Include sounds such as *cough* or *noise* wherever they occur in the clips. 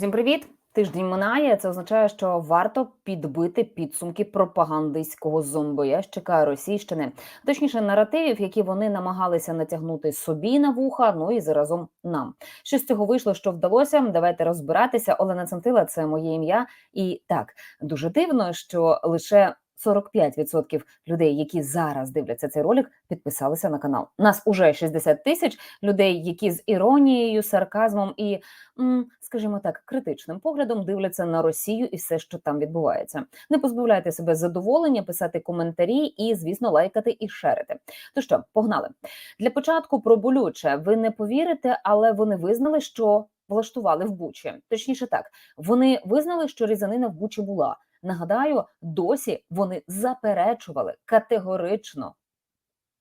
Усім привіт! Тиждень минає. Це означає, що варто підбити підсумки пропагандистського зомбоящика Російщини, точніше, наративів, які вони намагалися натягнути собі на вуха, ну і заразом нам. Що з цього вийшло, що вдалося? Давайте розбиратися. Олена Центила, це моє ім'я. І так дуже дивно, що лише 45% людей, які зараз дивляться цей ролик, підписалися на канал. Нас уже 60 тисяч людей, які з іронією, сарказмом і, скажімо так, критичним поглядом дивляться на Росію і все, що там відбувається. Не позбавляйте себе задоволення, писати коментарі і, звісно, лайкати і шерити. То що, погнали для початку про болюче. Ви не повірите, але вони визнали, що влаштували в Бучі. Точніше, так вони визнали, що різанина в Бучі була. Нагадаю, досі вони заперечували категорично.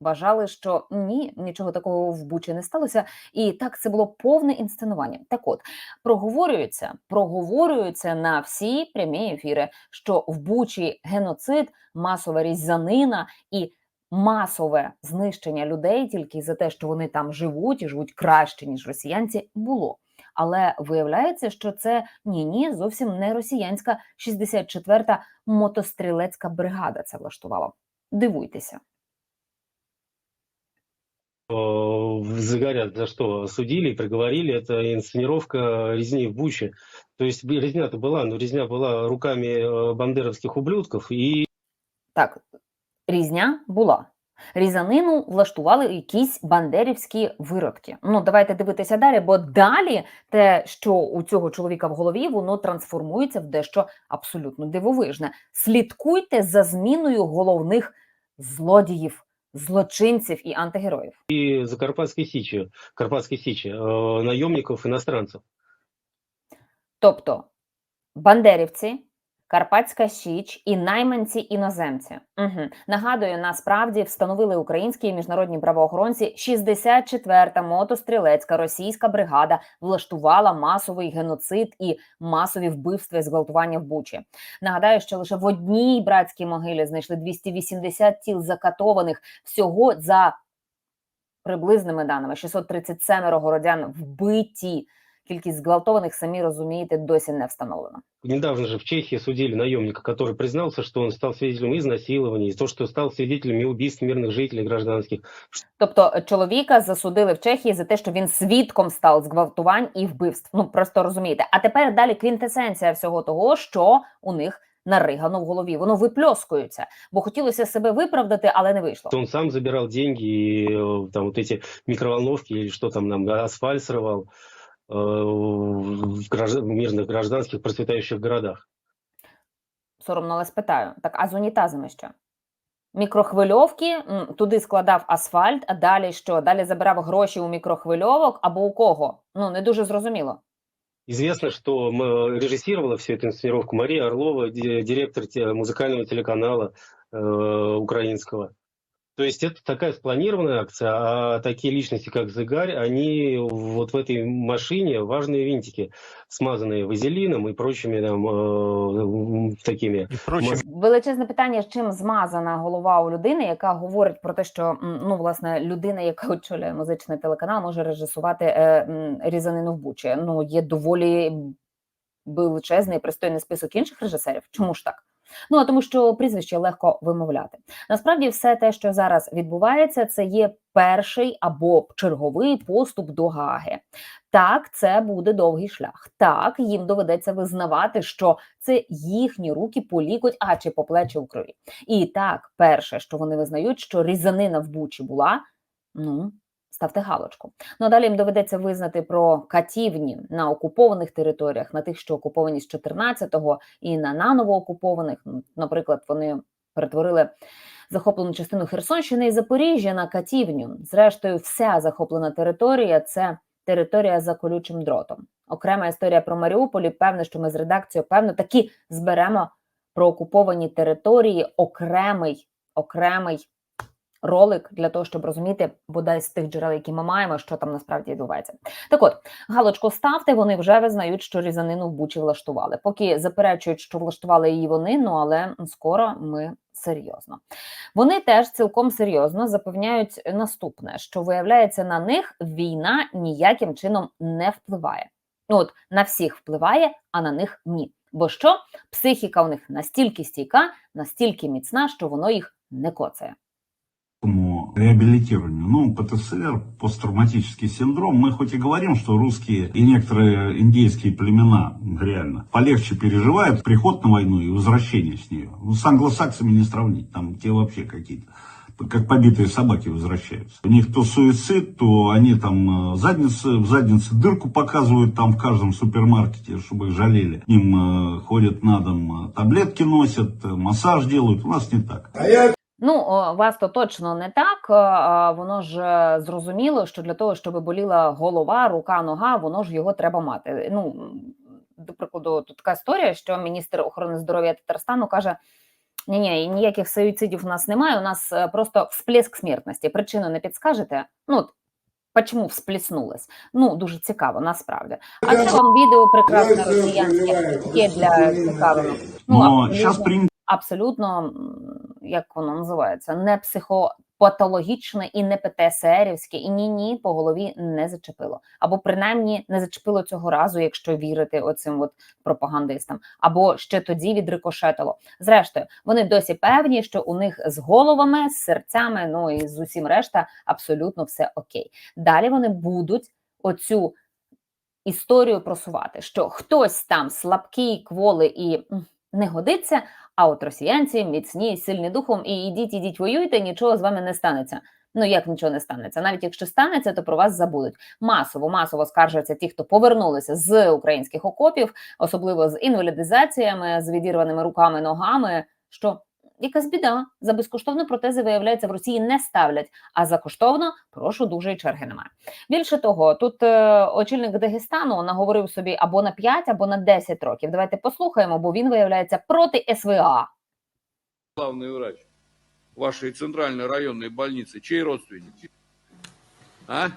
Вважали, що ні, нічого такого в Бучі не сталося, і так це було повне інсценування. Так от проговорюється, проговорюється на всі прямі ефіри, що в Бучі геноцид, масова різанина і масове знищення людей тільки за те, що вони там живуть і живуть краще ніж росіянці, було. Але виявляється, що це ні, ні, зовсім не росіянська 64-та мотострілецька бригада це влаштувала. Дивуйтеся. загорят, за что судили и приговорили, это инсценировка резни в Буче. То есть резня-то была, но резня была руками э, бандеровских ублюдков и Так, різня була. Різанину влаштували якісь бандерівські виродки. Ну, давайте дивитися далі, бо далі те, що у цього чоловіка в голові, воно трансформується в дещо абсолютно дивовижне. Слідкуйте за зміною головних злодіїв, злочинців і антигероїв. Закарпатской Сичи, Карпатской Сичи, э, наемников иностранцев. Тобто бандерівці, Карпатська Січ і найманці іноземці. Угу. Нагадую, насправді встановили українські і міжнародні правоохоронці 64-та мотострілецька російська бригада влаштувала масовий геноцид і масові вбивства і зґвалтування в Бучі. Нагадаю, що лише в одній братській могилі знайшли 280 тіл закатованих всього за приблизними даними 637 городян вбиті. Кількість зґвалтованих, самі розумієте, досі не встановлена. Недавно же в Чехии судили наемника, который признался, что он стал свидетелем изнасилований, и то, что стал свидетелем убийств мирных жителей гражданских. Тобто чоловіка засудили в Чехії за те, що він свідком став зґвалтувань і вбивств. Ну просто розумієте. А тепер далі квінтесенція всього того, що у них наригано в голові. Воно випльоскується, бо хотілося себе виправдати, але не вийшло. Он сам забирал деньги, и э, там вот эти микроволновки или что там нам, асфальт срывал э, в гражд- в мирных гражданских процветающих городах. Соромно, але спитаю. Так, а з унітазами що? Мікрохвильовки м, туди складав асфальт, а далі що? Далі забирав гроші у мікрохвильовок або у кого? Ну не дуже зрозуміло. Известно, что м, режиссировала всю эту инсценировку Мария Орлова, ди- директор те- музыкального телеканала э, украинского. То есть это такая спланированная акция, а такие личности, как Зыгарь, они вот в этой машине важные винтики, смазанные вазелином и прочими там э, такими и прочим Величезне питання, з чим змазана голова у людини, яка говорить про те, що м, ну власне людина, яка очолює музичний телеканал, може режисувати е, м, різанину в Бучі. Ну є доволі величезний і пристойний список інших режисерів. Чому ж так? Ну а тому, що прізвище легко вимовляти. Насправді, все те, що зараз відбувається, це є перший або черговий поступ до Гаги. Так, це буде довгий шлях. Так, їм доведеться визнавати, що це їхні руки по лікоть, а чи по плечі у крові. І так, перше, що вони визнають, що різанина в Бучі була, ну. Ставте галочку. Ну а далі їм доведеться визнати про катівні на окупованих територіях, на тих, що окуповані з 14-го, і на наново окупованих. Ну, Наприклад, вони перетворили захоплену частину Херсонщини і Запоріжжя на катівню. Зрештою, вся захоплена територія це територія за колючим дротом. Окрема історія про Маріуполь. і Певне, що ми з редакцією певно таки зберемо про окуповані території окремий окремий ролик для того, щоб розуміти бодай з тих джерел, які ми маємо, що там насправді відбувається. Так от галочку ставте. Вони вже визнають, що різанину в Бучі влаштували. Поки заперечують, що влаштували її вони. Ну але скоро ми серйозно. Вони теж цілком серйозно запевняють наступне: що виявляється, на них війна ніяким чином не впливає. Ну, От на всіх впливає, а на них ні. Бо що психіка у них настільки стійка, настільки міцна, що воно їх не коцає. Реабилитированию. Ну, ПТСР, посттравматический синдром, мы хоть и говорим, что русские и некоторые индейские племена реально полегче переживают приход на войну и возвращение с нее. Ну, с англосаксами не сравнить, там те вообще какие-то как побитые собаки возвращаются. У них то суицид, то они там э, задницы, в заднице дырку показывают там в каждом супермаркете, чтобы их жалели. Им э, ходят на дом, э, таблетки носят, массаж делают. У нас не так. Ну, вас то точно не так. а, Воно ж е, зрозуміло, що для того, щоб боліла голова, рука, нога, воно ж його треба мати. Ну, до прикладу, тут така історія, що міністр охорони здоров'я Татарстану каже: ні, ні, ніяких суїцидів у нас немає. У нас е, просто всплеск смертності. Причину не підскажете? Ну, почему всплеснулось? Ну, дуже цікаво, насправді. А це вам відео прекрасне росіянське, для цікавого. Ну, Но абсолютно як воно називається, не психопатологічне і не ПТСРівське, і ні ні по голові не зачепило. Або принаймні не зачепило цього разу, якщо вірити оцим от пропагандистам, або ще тоді відрикошетило. Зрештою, вони досі певні, що у них з головами, з серцями, ну і з усім решта абсолютно все окей. Далі вони будуть оцю історію просувати, що хтось там слабкий, кволий і не годиться. А от росіянці міцні, сильні духом, і ідіть, ідіть, воюйте, нічого з вами не станеться. Ну як нічого не станеться? Навіть якщо станеться, то про вас забудуть. Масово, масово скаржаться ті, хто повернулися з українських окопів, особливо з інвалідизаціями, з відірваними руками, ногами. Що якась біда за безкоштовно протези виявляється в Росії не ставлять. А за коштовно прошу дуже і черги немає. Більше того, тут е, очільник Дагестану наговорив собі або на 5, або на 10 років. Давайте послухаємо, бо він виявляється проти СВА. главный врач вашей центральной районной больницы, чей родственник? А?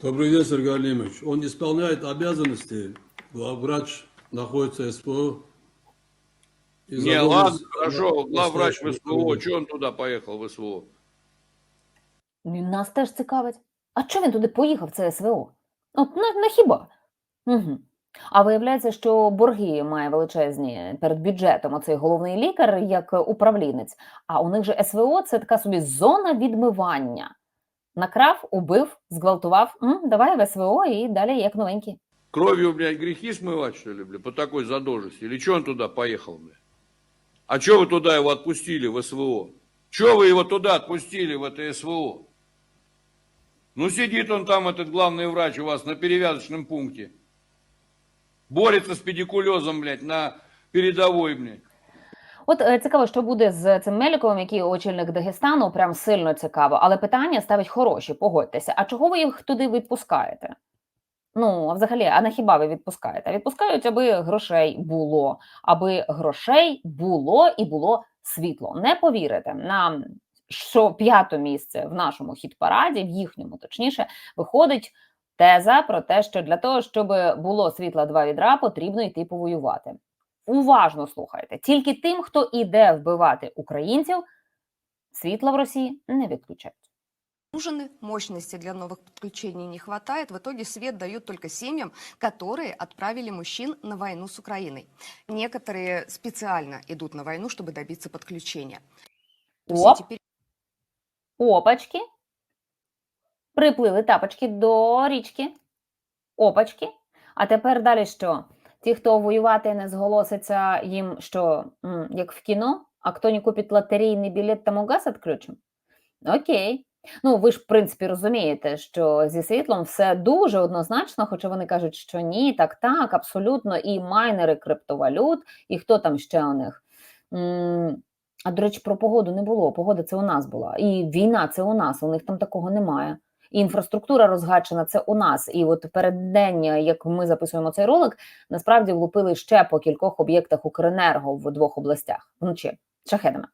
Добрый день, Сергей Алимович. Он исполняет обязанности. Главврач находится в СПО. не, ладно, хорошо, главврач в настоящую СВО, службу. что он туда в СВО? Ну, Нас теж цікавить. А чого він туди поїхав, це СВО? От на, на хіба? Угу. А виявляється, що борги має величезні перед бюджетом оцей головний лікар як управлінець. А у них же СВО це така собі зона відмивання. Накрав, убив, зґвалтував. М, давай в СВО і далі як новенький. Кровью, блядь, грехи смывать, что ли, блядь, по такой задолженности? Или что он туда поехал, блядь? А что вы туда его отпустили в СВО? Что вы его туда отпустили, в это СВО? Ну, сидит он там, этот главный врач у вас на перевязочном пункте. Борется с педикулезом, блядь, на передовой, блядь. От е, цікаво, що буде з цим Меліковим, який очільник Дагестану, прям сильно цікаво. Але питання ставить хороші, погодьтеся. А чого ви їх туди відпускаєте? Ну, а взагалі, а на хіба ви відпускаєте? Відпускають, аби грошей було, аби грошей було і було світло. Не повірите, на що п'яте місце в нашому хіт-параді, в їхньому точніше, виходить теза про те, що для того, щоб було світла два відра, потрібно йти повоювати. Уважно слухайте. Тільки тим, хто іде вбивати українців, світла в Росії не відключають. Нужны мощности для новых подключений не хватает. В итоге свет дают только семьям, которые отправили мужчин на войну с Украиной. Некоторые специально идут на войну, чтобы добиться подключения. То есть Оп. теперь Опачки. Приплили тапочки до річки. Опачки. А тепер далі що? Ті, хто воювати не зголоситься їм, що м, як в кіно, а хто не купить лотерейний білет, тому газ відключимо? Окей. Ну, ви ж, в принципі, розумієте, що зі світлом все дуже однозначно, хоча вони кажуть, що ні, так, так, абсолютно, і майнери криптовалют, і хто там ще у них. А до речі, про погоду не було. Погода це у нас була. І війна це у нас, у них там такого немає. І інфраструктура розгачена це у нас. І от перед день, як ми записуємо цей ролик, насправді влупили ще по кількох об'єктах Укренерго в двох областях вночі шахедами.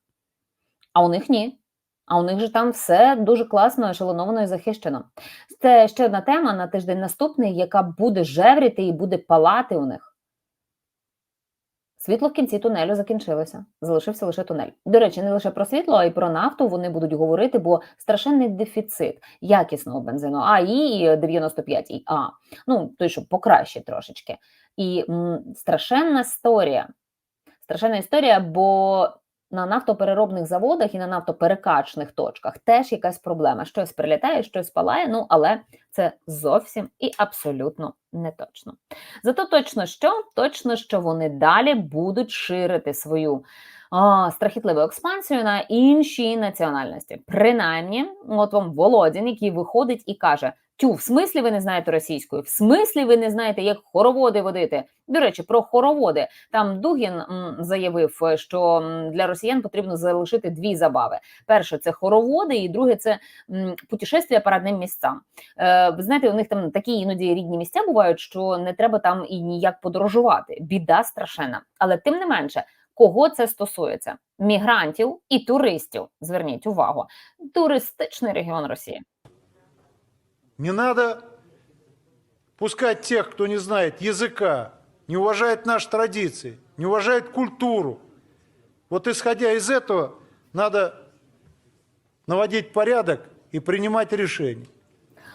А у них ні. А у них же там все дуже класно, ешелоновано і захищено. Це ще одна тема на тиждень наступний, яка буде жевріти і буде палати у них. Світло в кінці тунелю закінчилося. Залишився лише тунель. До речі, не лише про світло, а й про нафту вони будуть говорити, бо страшенний дефіцит якісного бензину АІ 95 і А. Ну, той, що покраще трошечки. І м, страшенна історія. Страшенна історія, бо на нафтопереробних заводах і на нафтоперекачних точках теж якась проблема. Щось прилітає, щось палає, ну але це зовсім і абсолютно не точно. Зато точно що? Точно, що вони далі будуть ширити свою а, страхітливу експансію на інші національності. Принаймні, от вам Володін, який виходить і каже: Тю, в смислі ви не знаєте російської, в смислі ви не знаєте, як хороводи водити. До речі, про хороводи там Дугін заявив, е, що для росіян потрібно залишити дві забави: перше це хороводи, і друге це м, путешествия по родним місцям. Е, ви знаєте, у них там такі іноді рідні місця бувають, що не треба там і ніяк подорожувати. Біда страшенна. Але тим не менше, кого це стосується? Мігрантів і туристів. Зверніть увагу, туристичний регіон Росії. Не надо пускать тех, кто не знает языка, не уважает наши традиции, не уважает культуру. Вот исходя из этого, надо наводить порядок и принимать решения.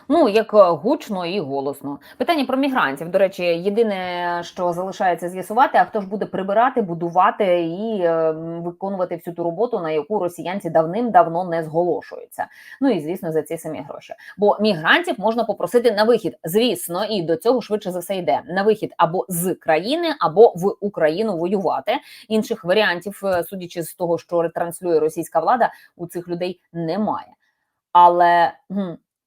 Ну як е, гучно і голосно. Питання про мігрантів. До речі, єдине, що залишається з'ясувати, а хто ж буде прибирати, будувати і е, виконувати всю ту роботу, на яку росіянці давним-давно не зголошуються. Ну і звісно, за ці самі гроші. Бо мігрантів можна попросити на вихід, звісно, і до цього швидше за все йде на вихід або з країни, або в Україну воювати. Інших варіантів, е, судячи з того, що ретранслює російська влада, у цих людей немає. Але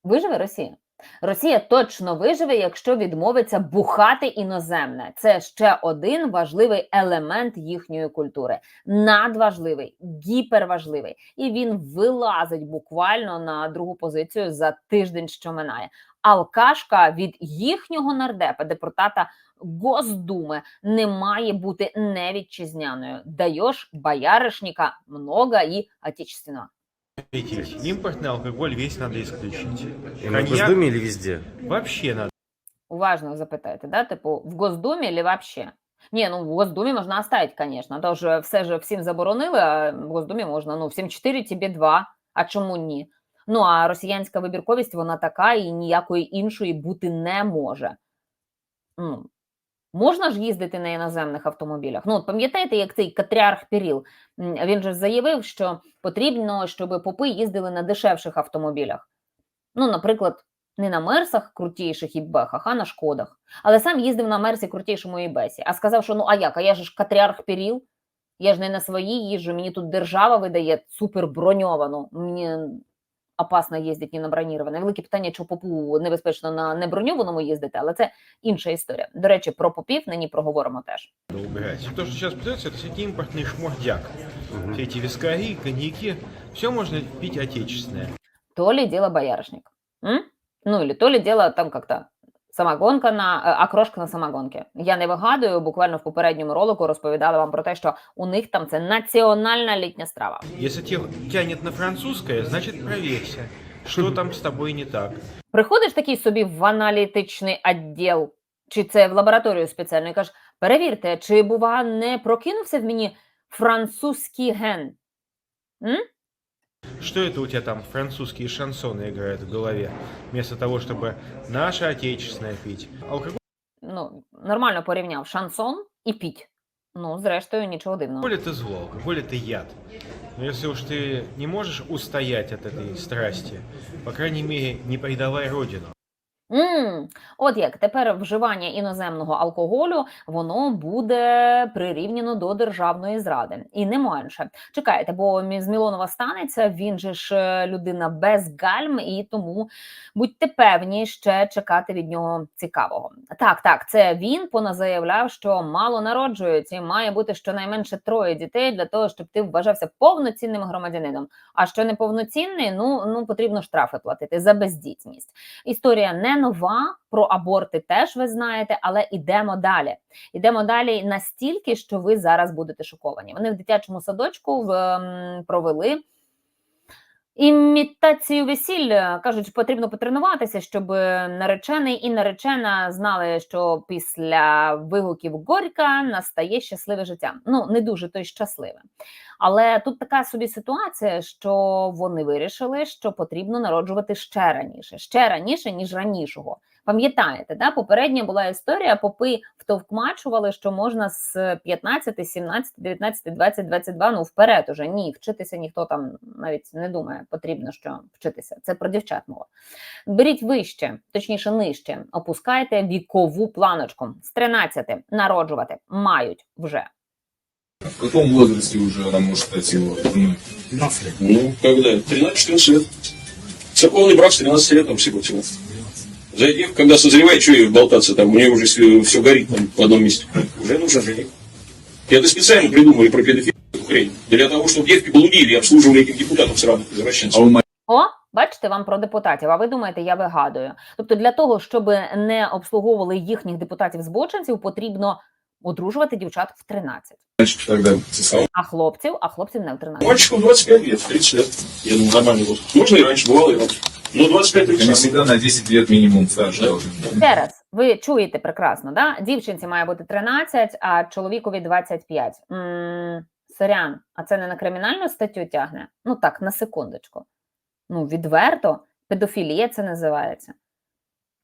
виживе Росія. Росія точно виживе, якщо відмовиться бухати іноземне. Це ще один важливий елемент їхньої культури. Надважливий, гіперважливий. І він вилазить буквально на другу позицію за тиждень, що минає. Алкашка від їхнього нардепа, депутата Госдуми, не має бути невітчизняною. Даєш бояришника много і отечественного. Запретить. Импортный алкоголь весь надо исключить. И на Госдуме или везде? вообще надо Уважно запитайте, да? Типу, в Госдумі чи вообще? Ні, ну в Госдумі можна оставить, конечно. То ж все ж всім заборонили, а в Госдумі можна. Ну, всім 4, тобі 2. А чому ні? Ну, а росіянська вибірковість, вона така і ніякої іншої бути не може. Ну, можна ж їздити на іноземних автомобілях. Ну, от пам'ятаєте, як цей Катріарх Піріл? Він же заявив, що потрібно, щоб попи їздили на дешевших автомобілях. Ну, наприклад, не на мерсах крутіших і бехах, а на шкодах. Але сам їздив на мерсі крутішому і бесі. А сказав, що ну а як? А я ж Катріарх Піріл, я ж не на своїй їжджу, мені тут держава видає супер броньовану. Мені опасно їздити не на броніроване. Велике питання, чи попу небезпечно на неброньованому їздити, але це інша історія. До речі, про попів нині проговоримо теж. убирать. То, что сейчас продается, это всякий импортный шмурдяк. Все эти вискари, коньяки, все можно пить отечественное. То ли дело боярышник. М? Ну, или то ли дело там как-то самогонка на е, окрошка на самогонки. Я не вигадую, буквально в попередньому ролику розповідала вам про те, що у них там це національна літня страва. Если тебя тянет на французское, значит проверься, что *laughs* там с тобой не так. Приходиш такий собі в аналітичний відділ, чи це в лабораторію спеціально, і кажеш, перевірте, чи бува не прокинувся в мені французький ген. М? Что это у тебя там французские шансоны играют в голове, вместо того, чтобы наше отечественное пить? Алкоголь Ну, нормально порівняв шансон і піть. Ну, зрештою, нічого дивного. это зло, алкоголь это яд. Но если уж ты не можешь устоять от этой страсти, по крайней мере, не предавай родину. м От як тепер вживання іноземного алкоголю воно буде прирівняно до державної зради, і не менше. Чекайте, бо з Мілонова станеться. Він же ж е, людина без гальм, і тому будьте певні ще чекати від нього цікавого. Так, так, це він поназаявляв, що мало народжують, і має бути щонайменше троє дітей для того, щоб ти вважався повноцінним громадянином. А що неповноцінний, ну ну потрібно штрафи платити за бездітність. Історія не нова, про аборти теж ви знаєте, але ідемо далі. Ідемо далі настільки, що ви зараз будете шоковані. Вони в дитячому садочку в, ем, провели Імітацію весілля кажуть, потрібно потренуватися, щоб наречений і наречена знали, що після вигуків горька настає щасливе життя. Ну не дуже то й щасливе. Але тут така собі ситуація, що вони вирішили, що потрібно народжувати ще раніше, ще раніше ніж ранішого. Пам'ятаєте, да? попередня була історія, попи втовкмачували, що можна з 15, 17, 19, 20, 22, ну вперед уже. Ні, вчитися ніхто там навіть не думає, потрібно що вчитися. Це про дівчат мова. Беріть вище, точніше нижче, опускайте вікову планочку. З 13 народжувати мають вже. В каком возрасте уже она может стать его женой? 12 лет. Ну, когда? 13-14 лет. Церковный брак с 13 лет, там всего-всего. Зайди, когда созревает, что ей болтаться там, у нее уже все горит там в одном месте. Уже нужен жених. И это специально придумали про педофилию хрень. Для того, чтобы девки блудили и обслуживали этих депутатов сраных извращенцев. О, бачите, вам про депутатів. А ви думаєте, я вигадую. Тобто, для того, щоб не обслуговували їхніх депутатів збочинців, потрібно одружувати дівчат в 13. Мальчик тогда сосал. А хлопців, а хлопців не в 13. Мальчику 25 лет, 30 лет. Я думаю, нормальный возраст. Можно и раньше, бывало и раньше. Но 25-30 всегда на 10 лет минимум старше Да. должен быть. Ще раз, ви чуєте прекрасно, да? Дівчинці має бути 13, а чоловікові 25. м сорян, а це не на кримінальну статтю тягне? Ну так, на секундочку. Ну, відверто, педофілія це називається.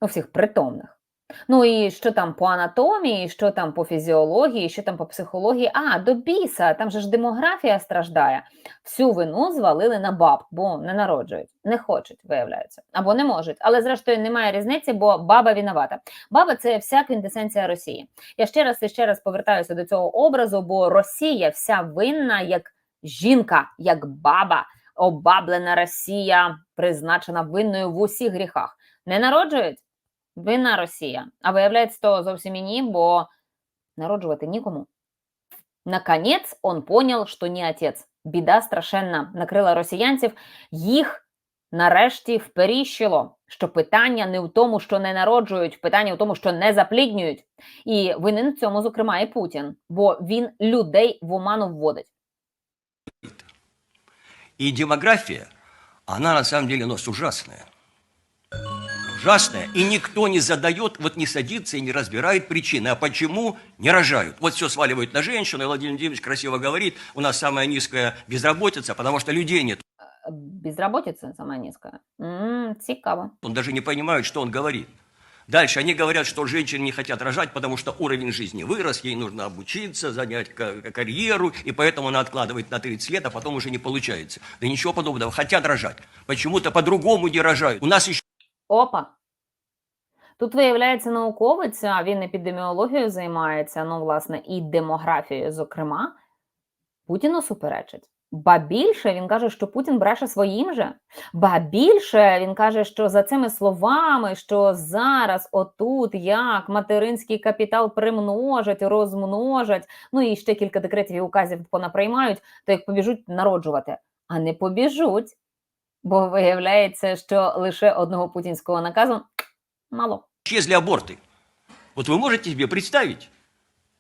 У всіх притомних. Ну і що там по анатомії, що там по фізіології, що там по психології. А, до біса, там же ж демографія страждає. Всю вину звалили на баб, бо не народжують, не хочуть, виявляється, або не можуть. Але зрештою немає різниці, бо баба виновата. Баба це вся квінтесенція Росії. Я ще раз і ще раз повертаюся до цього образу, бо Росія вся винна як жінка, як баба, обаблена Росія, призначена винною в усіх гріхах. Не народжують винна Росія. А виявляється, то зовсім і ні, бо народжувати нікому. Наконець он понял, що не отець. Біда страшенна накрила росіянців. Їх нарешті вперіщило, що питання не в тому, що не народжують, питання в тому, що не запліднюють. І винен в цьому, зокрема, і Путін, бо він людей в оману вводить. И демография, она на самом деле у нас ужасная. Ужасная. И никто не задает, вот не садится и не разбирает причины. А почему не рожают? Вот все сваливают на женщину, и Владимир Владимирович красиво говорит, у нас самая низкая безработица, потому что людей нет. Е, Безработиця сама низька. М, цікаво. Он даже не понимает, что он говорит. Дальше они говорят, что женщины не хотят рожать, потому что уровень жизни вырос, ей нужно обучиться, занять ка- карьеру, и поэтому она откладывает на 30 лет, а потом уже не получается. Да ничего подобного, хотят рожать. Почему-то по-другому не рожают. У нас еще Опа. Тут виявляється науковець, а він епідеміологією займається, ну, власне, і демографією, зокрема, Путіну суперечить. Ба більше він каже, що Путін бреше своїм же. Ба більше він каже, що за цими словами, що зараз отут як материнський капітал примножать, розмножать, ну і ще кілька декретів і указів понаприймають, то як побіжуть народжувати, а не побіжуть Бо виявляється, що лише одного путінського наказу мало. исчезли аборты. Вот вы можете себе представить?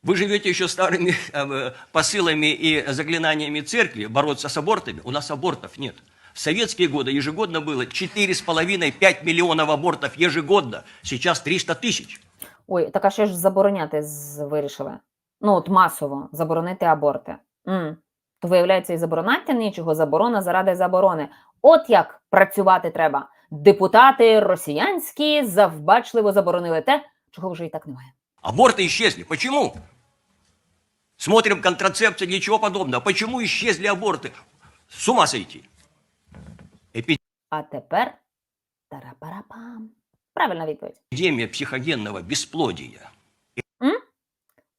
Вы живете еще старыми э, посылами и заклинаниями церкви бороться с абортами. У нас абортов нет. В советские годы ежегодно было 4,5-5 миллионов абортов ежегодно. Сейчас 300 тысяч. Ой, так а що ж забороняти з- вирішили? Ну, от масово заборонити аборти. м То виявляється, і заборонати нічого, заборона заради заборони. От як працювати треба. Депутати росіянські завбачливо заборонили те, чого вже і так немає. Аборты исчезли. Почему? Смотрим контрацепцию, ничего подобного. Почему исчезли аборты? С ума сойти. А тепер тарапарапам. Правильна відповідь. Эпидемия психогенного бесплодия.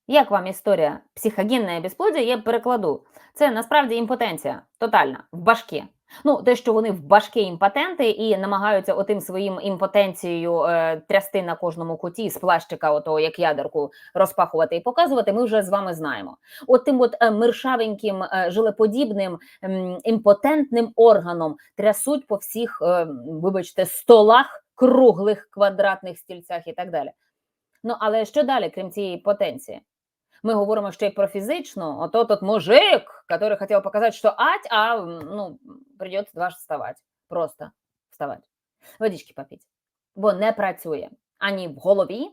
Як вам історія психогенне безплодя, я перекладу. Це насправді імпотенція тотальна в башки. Ну, те, що вони в башки імпотенти і намагаються отим своїм імпотенцією е, трясти на кожному куті з плащика, ото як ядерку розпахувати і показувати, ми вже з вами знаємо. От тим от е, миршавеньким, е, жилеподібним ем, імпотентним органом трясуть по всіх, е, вибачте, столах, круглих квадратних стільцях і так далі. Ну, але що далі, крім цієї потенції? Ми говоримо ще й про фізичну. Ото тот мужик, який хотів показати, що ать, а ну, придеться дважды вставати. просто вставати. Водички попіть. Бо не працює ані в голові,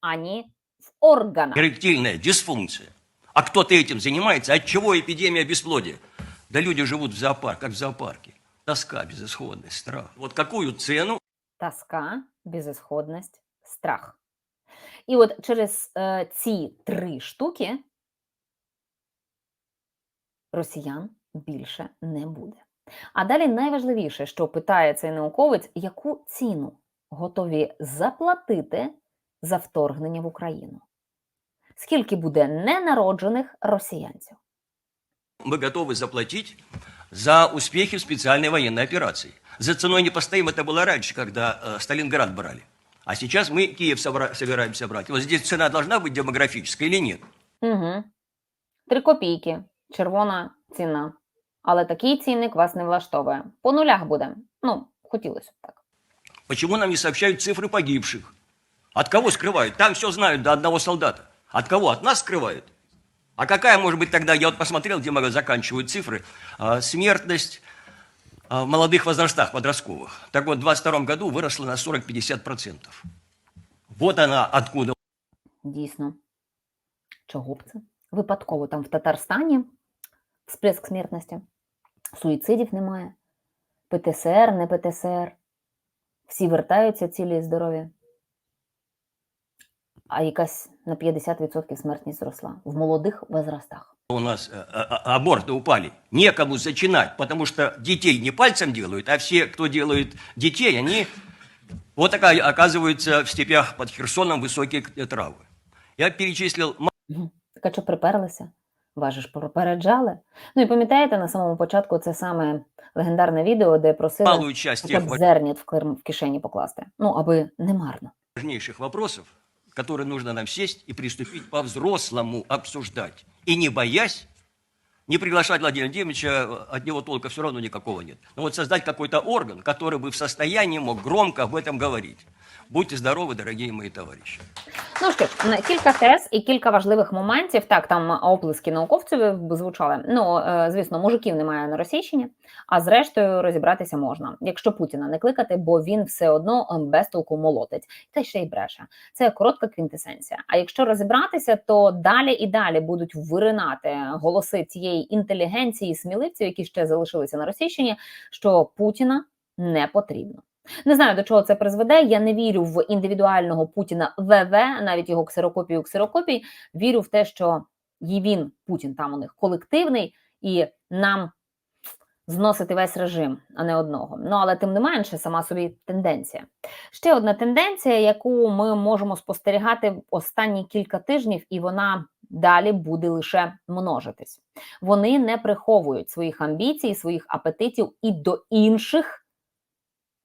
ані в органах. Эректильная дисфункция. А кто-то этим занимается. От чего эпидемия бесплодия? Да люди живут в зоопарке, как в зоопарке. Тоска, безысходность, страх. Вот какую цену тоска, безісходність, страх. І от через е, ці три штуки росіян більше не буде. А далі найважливіше, що питає цей науковець, яку ціну готові заплатити за вторгнення в Україну? Скільки буде ненароджених росіянців? мы готовы заплатить за успехи в специальной военной операции. За ценой не постоим, это было раньше, когда э, Сталинград брали. А сейчас мы Киев собра- собираемся брать. Вот здесь цена должна быть демографическая или нет? Угу. Три копійки, червона ціна. Але такий цінник вас не влаштовує. По нулях буде. Ну, хотілося б так. Почему нам не сообщают цифры погибших? От кого скрывают? Там все знают до одного солдата. От кого? От нас скрывают? А какая может быть тогда, я вот посмотрел, где мы заканчивают цифры, а, смертность а, в молодых возрастах, подростковых. Так вот, в 22 году выросла на 40-50%. Вот она откуда Дійсно. Чого б це? Випадково там в Татарстані всплеск смертності, суїцидів немає, ПТСР, не ПТСР. Всі вертаються цілі і здорові. А якась на 50% смертність зросла в молодих возрастах. у нас э, а- а- аборты упали. Некому зачинать, потому что детей не пальцем делают, а все, кто делают детей, они вот такая оказываются в степях под Херсоном высокие э, травы. Я перечислил Мгм. Так а що приперлися? Вас же ж попереджали. Ну і пам'ятаєте на самому початку це саме легендарне відео, де просили малую часть хоча тех б зернят в, кир- в кишені покласти. Ну, аби не марно. важнейших вопросов, которые нужно нам сесть и приступить по-взрослому обсуждать. И не боясь, не приглашать Владимира Владимировича, э, от него толка все равно никакого нет. Но вот создать какой-то орган, который бы в состоянии мог громко об этом говорить. Будьте здоровы, дорогие мои товарищи. Ну що ж, кілька тез і кілька важливих моментів. Так, там оплески науковців звучали. Ну, е, звісно, мужиків немає на Російщині, а зрештою розібратися можна, якщо Путіна не кликати, бо він все одно е, без толку молотить, та ще й бреше. Це коротка квінтесенція. А якщо розібратися, то далі і далі будуть виринати голоси цієї інтелігенції, сміливців, які ще залишилися на Російщині, що Путіна не потрібно. Не знаю, до чого це призведе. Я не вірю в індивідуального Путіна ВВ, навіть його ксерокопію ксерокопій. Вірю в те, що і він, Путін, там у них колективний, і нам зносити весь режим, а не одного. Ну але тим не менше, сама собі тенденція. Ще одна тенденція, яку ми можемо спостерігати в останні кілька тижнів, і вона далі буде лише множитись. Вони не приховують своїх амбіцій, своїх апетитів і до інших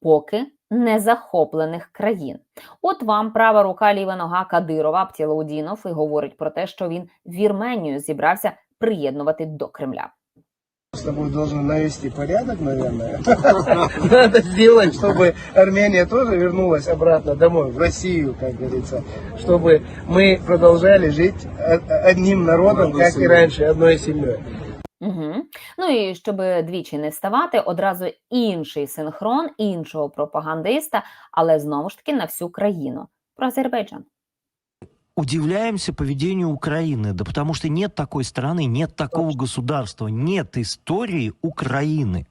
поки не захоплених країн. От вам права рука, ліва нога Кадирова Аптілаудінов і говорить про те, що він Вірменію зібрався приєднувати до Кремля. с тобой должен навести порядок, наверное. *laughs* Надо сделать, чтобы Армения тоже вернулась обратно домой, в Россию, как говорится. Чтобы мы продолжали жить о- одним народом, как и раньше, одной семьей. Угу. Ну і щоб двічі не ставати, одразу інший синхрон іншого пропагандиста, але знову ж таки на всю країну про Азербайджан. удивляемся поведению Украины, да потому что нет такой страны, нет такого государства, нет истории Украины.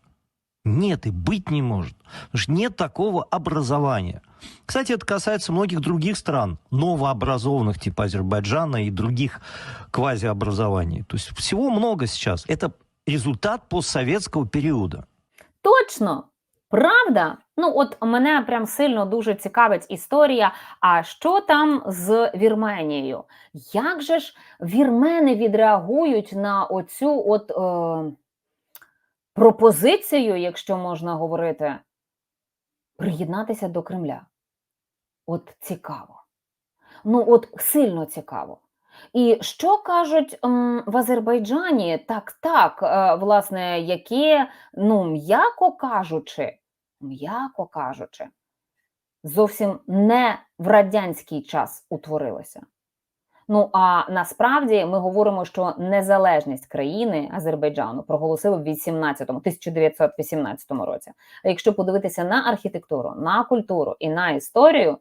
Нет и быть не может. Потому что нет такого образования. Кстати, это касается многих других стран, новообразованных, типа Азербайджана и других квазиобразований. То есть всего много сейчас. Это результат постсоветского периода. Точно, правда? Ну, от мене прям сильно дуже цікавить історія. А що там з Вірменією? Як же ж вірмени відреагують на оцю от е, пропозицію, якщо можна говорити, приєднатися до Кремля? От цікаво. Ну, от сильно цікаво. І що кажуть в Азербайджані? Так, так, е, власне, яке, ну, м'яко кажучи, м'яко кажучи, зовсім не в радянський час утворилося. Ну а насправді ми говоримо, що незалежність країни Азербайджану проголосили в 18 1918 році. А якщо подивитися на архітектуру, на культуру і на історію,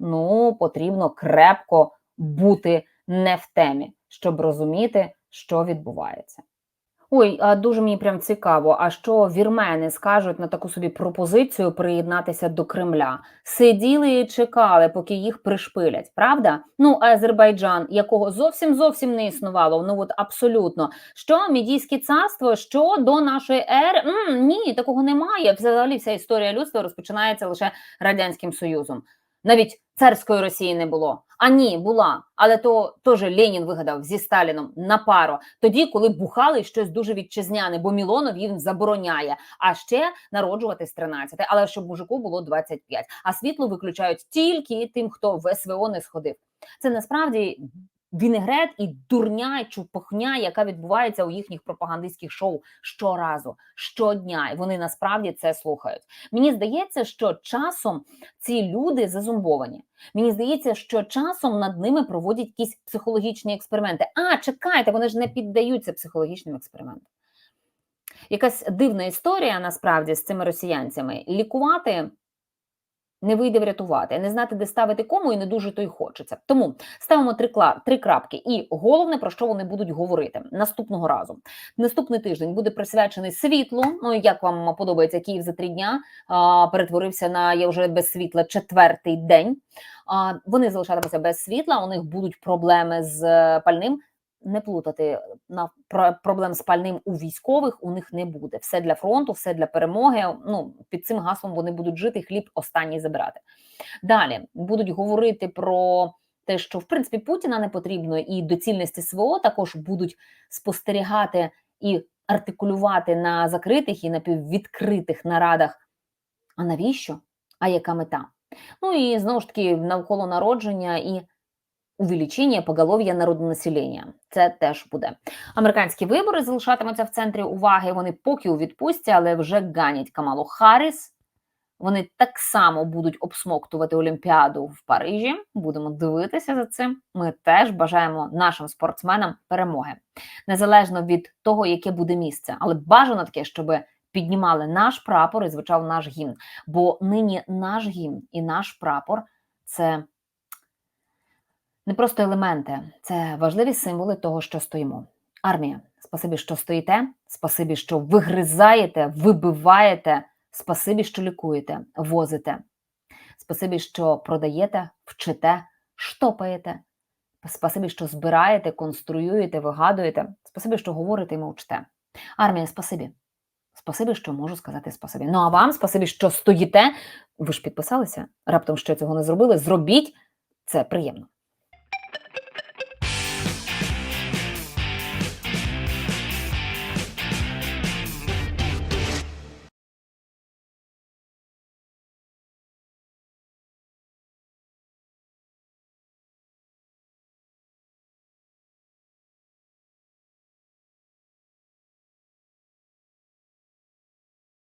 ну потрібно крепко бути не в темі, щоб розуміти, що відбувається. Ой, дуже мені прям цікаво, а що вірмени скажуть на таку собі пропозицію приєднатися до Кремля? Сиділи і чекали, поки їх пришпилять, правда? Ну, Азербайджан, якого зовсім зовсім не існувало, ну от абсолютно. Що мідійське царство, що до нашої ери? М, ні, такого немає. Взагалі вся історія людства розпочинається лише радянським союзом. Навіть царської Росії не було. А ні, була. Але то теж Ленін вигадав зі Сталіном на пару. Тоді, коли бухали щось дуже вітчизняне, бо Мілонов їм забороняє. А ще народжувати з 13, але щоб мужику було 25. А світло виключають тільки тим, хто в СВО не сходив. Це насправді вінегрет і дурня, і чупохня, яка відбувається у їхніх пропагандистських шоу щоразу, щодня. І вони насправді це слухають. Мені здається, що часом ці люди зазумбовані. Мені здається, що часом над ними проводять якісь психологічні експерименти. А, чекайте, вони ж не піддаються психологічним експериментам. Якась дивна історія насправді з цими росіянцями. Лікувати не вийде врятувати, не знати, де ставити кому, і не дуже то й хочеться. Тому ставимо три, три крапки. І головне, про що вони будуть говорити наступного разу. Наступний тиждень буде присвячений світлу. Ну як вам подобається Київ за три дня? А, перетворився на я вже без світла четвертий день. А, вони залишатимуться без світла. У них будуть проблеми з е, пальним. Не плутати на про- проблем з пальним у військових у них не буде. Все для фронту, все для перемоги. Ну під цим гаслом вони будуть жити, хліб останній забирати. Далі будуть говорити про те, що в принципі Путіна не потрібно, і доцільність СВО також будуть спостерігати і артикулювати на закритих і напіввідкритих нарадах. А навіщо? А яка мета? Ну і знову ж таки навколо народження і увеличення поголов'я народонаселення. Це теж буде. Американські вибори залишатимуться в центрі уваги. Вони поки у відпустці, але вже ганять Камалу Харріс. Вони так само будуть обсмоктувати Олімпіаду в Парижі. Будемо дивитися за цим. Ми теж бажаємо нашим спортсменам перемоги, незалежно від того, яке буде місце. Але бажано таке, щоб піднімали наш прапор і звучав наш гімн. Бо нині наш гімн і наш прапор це не просто елементи, це важливі символи того, що стоїмо. Армія, спасибі, що стоїте, спасибі, що вигризаєте, вибиваєте, спасибі, що лікуєте, возите. Спасибі, що продаєте, вчите, штопаєте. Спасибі, що збираєте, конструюєте, вигадуєте. Спасибі, що говорите і мовчте. Армія, спасибі. Спасибі, що можу сказати спасибі. Ну а вам спасибі, що стоїте. Ви ж підписалися. Раптом ще цього не зробили. Зробіть це приємно.